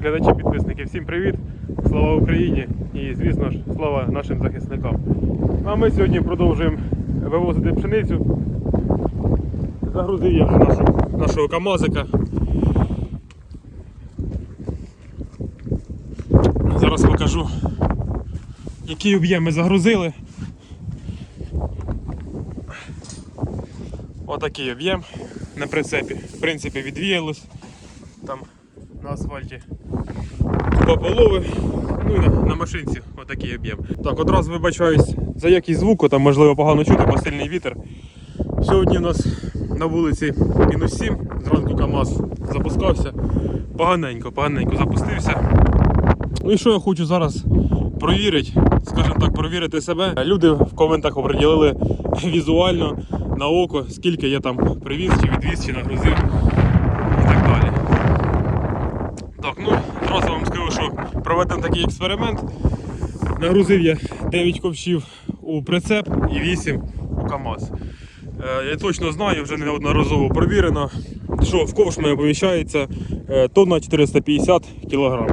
Глядачі, підписники, всім привіт! Слава Україні і, звісно ж, слава нашим захисникам. А ми сьогодні продовжуємо вивозити пшеницю. Загрузив я вже нашу, нашого КАМАЗика. Зараз покажу, який об'єм ми загрузили. Отакий об'єм на прицепі. В принципі, відвіялось. Там на асфальті купа полови. Ну і на, на машинці отакий об'єм. Так, одразу вибачаюсь за якість звуку, там можливо погано чути, бо сильний вітер. Сьогодні у нас на вулиці мінус 7, зранку КАМАЗ запускався. Поганенько, поганенько запустився. Ну і що я хочу зараз провірити, скажімо так, провірити себе. Люди в коментах оприділили візуально на око, скільки я там привіз, чи відвіз, чи нагрузив і так далі. Так, ну одразу вам скажу, що проведемо такий експеримент. Нагрузив я 9 ковшів у прицеп і 8 у КАМАЗ. Е, Я точно знаю, вже неодноразово провірено, що в ковш мене поміщається е, тонна 450 кг.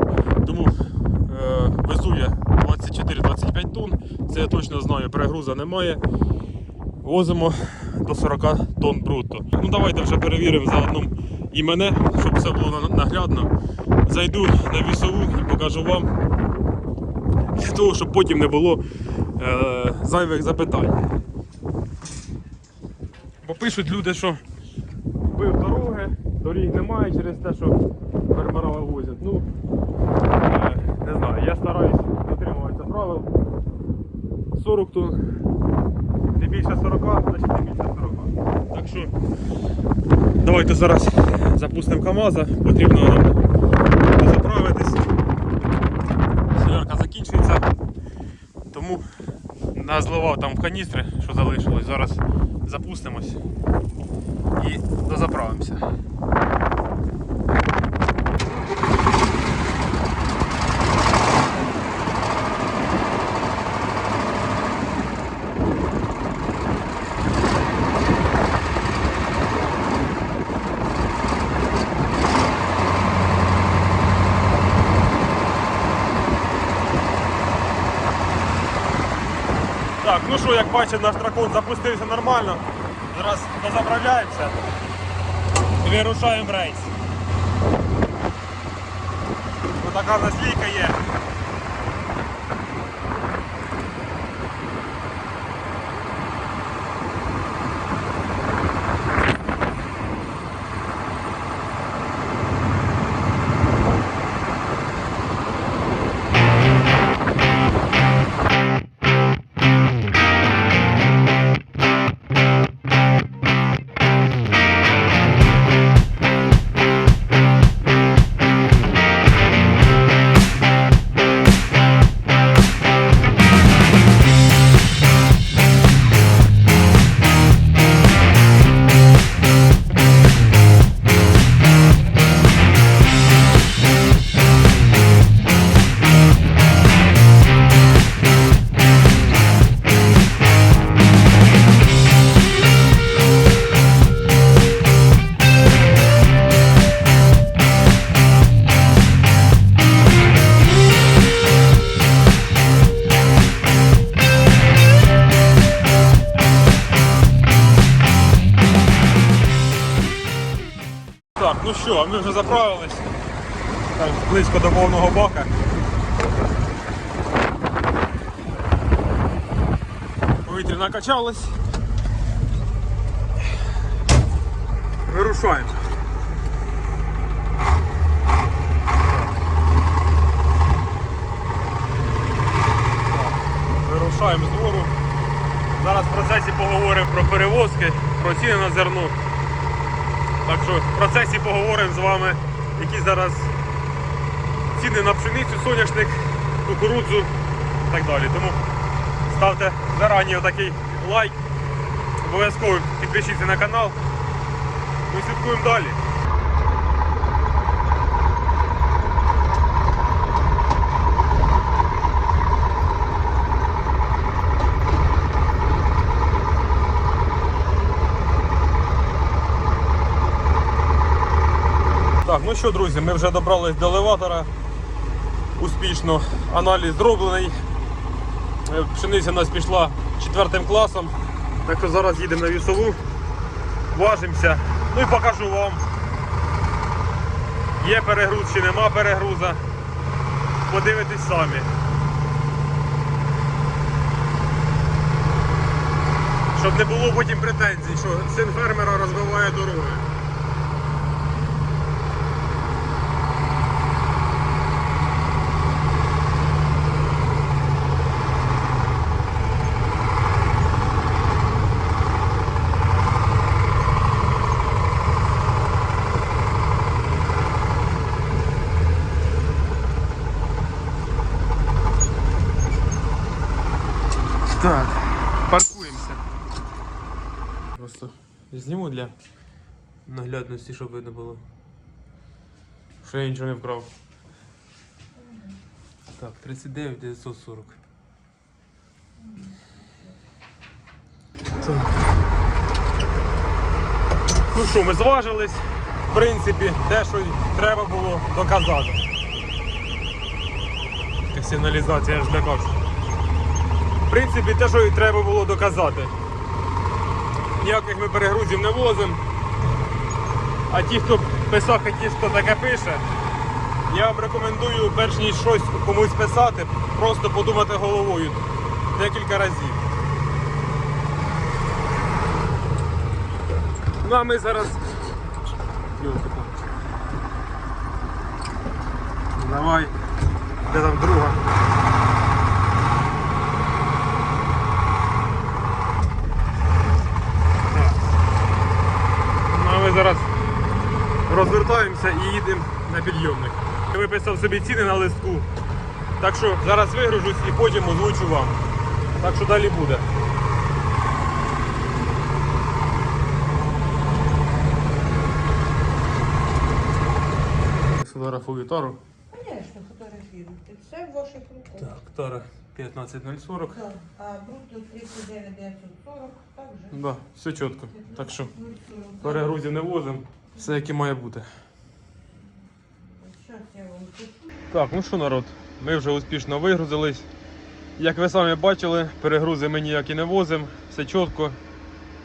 Тому е, везу я 24-25 тонн, це я точно знаю, перегруза немає. Возимо до 40 тонн брутто. Ну давайте вже перевіримо заодно і мене, щоб все було наглядно. Зайду на вісову і покажу вам, для того, щоб потім не було е, зайвих запитань. Бо пишуть люди, що бив дороги, доріг немає через те, що фермера вивозять. Ну, е, не знаю, я стараюсь дотримуватися правил. 40 тонн, не більше 40, значить не більше 40. Так що давайте зараз запустимо КАМАЗа, потрібно нам заправитись. Солярка закінчується, тому назливав там каністри, що залишилось. Зараз запустимось і дозаправимося. Так, ну що, як бачите, наш дракон запустився нормально. Зараз дозаправляємося і вирушаємо рейс. Ось така лійка є. Ну що, ми вже заправились. Так, близько до повного бака. Повітря накачалось. Вирушаємо. Вирушаємо з двору. Зараз в процесі поговоримо про перевозки, про ціни на зерно. Так що в процесі поговоримо з вами, які зараз ціни на пшеницю, соняшник, кукурудзу і так далі. Тому ставте зарані отакий лайк, обов'язково підпишіться на канал. Ми слідкуємо далі. Так, ну що, друзі, ми вже добрались до елеватора. Успішно аналіз зроблений. Е, Пшениця у нас пішла четвертим класом. Так що зараз їдемо на вісову, важимося. Ну і покажу вам. Є перегруз чи нема перегруза. Подивитесь самі. Щоб не було потім претензій, що син фермера розбиває дороги. Так, паркуємося. Просто зніму для наглядності, щоб видно було. Що я нічого не вкрав. Так, 39 940. Так. Ну що, ми зважились. В принципі, те, що треба було доказати. Така сигналізація, я ж злякався. В принципі, те, що і треба було доказати. Ніяких ми перегрузів не возимо. А ті, хто писав, ті, хто таке пише, я вам рекомендую, перш ніж щось комусь писати, просто подумати головою декілька разів. Ну а ми зараз. Давай. Де там друга? Ну, а ми зараз розвертаємося і їдемо на підйомник. Я виписав собі ціни на листку. Так що зараз вигружусь і потім озвучу вам. Так що далі буде. Фотографую тару. Конечно, фотографируйте. Все в ваших руках. Так, тара 15040. Так. А брутто 39 940 также. Да, все чітко. Так що 0,40. перегрузів не возимо. Все як і має бути. Так, ну що народ, ми вже успішно вигрузились. Як ви самі бачили, перегрузи ми ніякі не возимо, все чітко,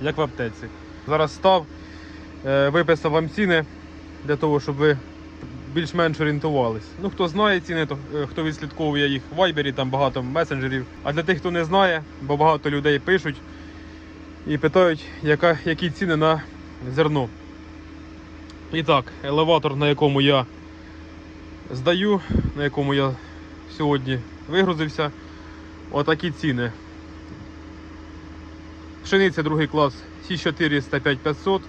як в аптеці. Зараз став, е, виписав вам ціни для того, щоб ви більш-менш орієнтувались. Ну, хто знає ціни, то е, хто відслідковує їх в Viber, там багато месенджерів. А для тих, хто не знає, бо багато людей пишуть і питають, яка, які ціни на зерно. І так, елеватор, на якому я здаю, на якому я сьогодні вигрузився. Отакі ціни. Пшениця другий клас 6400 5500,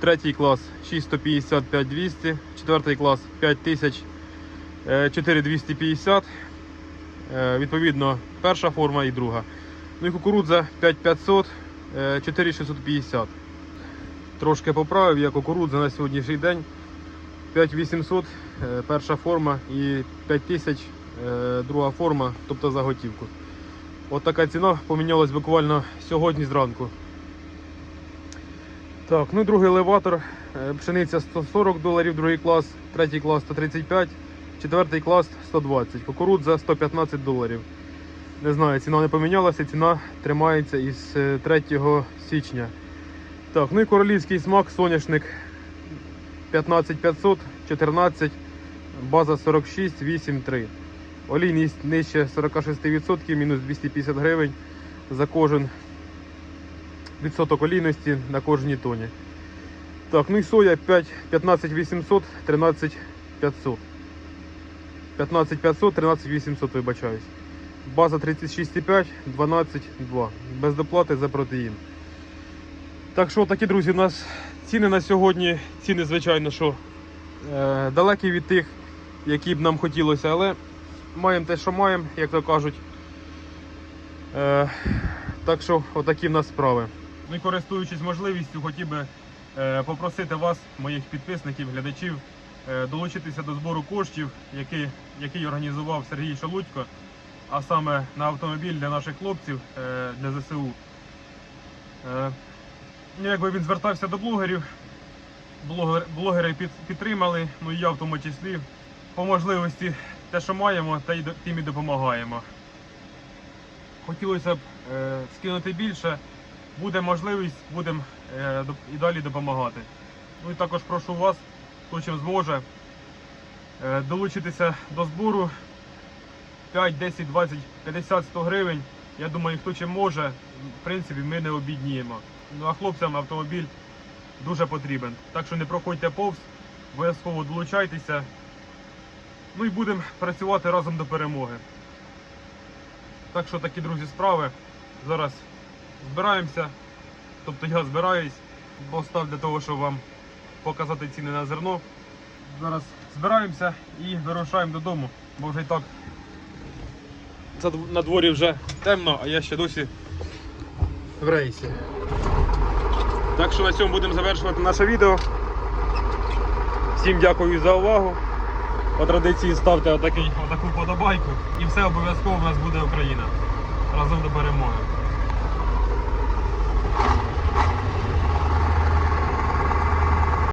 третій клас 6150 5200, четвертий клас 5000 е, 4250. Е, Відповідно, перша форма і друга. Ну і кукурудза 5500 е, 4650. Трошки поправив я кукурудза на сьогоднішній день. 5800 е, перша форма і 5000 е, друга форма, тобто заготівку. От така ціна помінялась буквально сьогодні зранку. Так, ну другий елеватор. е, Пшениця 140 доларів, другий клас, третій клас 135, четвертий клас 120, кукурудза 115 доларів. Не знаю, ціна не помінялася, ціна тримається із е, 3 січня. Так, ну і королівський смак, соняшник 15500, 14, база 46, 8,3. Олійність нижче 46%, мінус 250 гривень за кожен відсоток олійності на кожній тоні. Так, ну і соя 5, 15 800, 13 500. 15 500, 13 800, вибачаюсь. База 36,5, 12, 2. Без доплати за протеїн. Так що такі, друзі, у нас ціни на сьогодні, ціни, звичайно, що е, далекі від тих, які б нам хотілося, але маємо те, що маємо, як то кажуть. Е, так що отакі в нас справи. Ну і користуючись можливістю, хотів би е, попросити вас, моїх підписників, глядачів, е, долучитися до збору коштів, який, який організував Сергій Шалудько, а саме на автомобіль для наших хлопців е, для ЗСУ. Е, якби він звертався до блогерів, блогер, блогери під, підтримали, ну і я в тому числі. По можливості те, що маємо, та й тим і допомагаємо. Хотілося б е, скинути більше. Буде можливість, будемо е, і далі допомагати. Ну і також прошу вас, хто чим зможе, е, долучитися до збору 5, 10, 20, 50, 100 гривень. Я думаю, хто чим може, в принципі, ми не обідніємо. Ну а хлопцям автомобіль дуже потрібен. Так що не проходьте повз, обов'язково долучайтеся. Ну і будемо працювати разом до перемоги. Так що такі, друзі, справи. Зараз збираємося. Тобто я збираюсь, бо став для того, щоб вам показати ціни на зерно. Зараз збираємося і вирушаємо додому, бо вже і так на дворі вже темно, а я ще досі в рейсі. Так що на цьому будемо завершувати наше відео. Всім дякую за увагу. По традиції ставте отакий, отаку подобайку і все обов'язково у нас буде Україна. Разом до перемоги.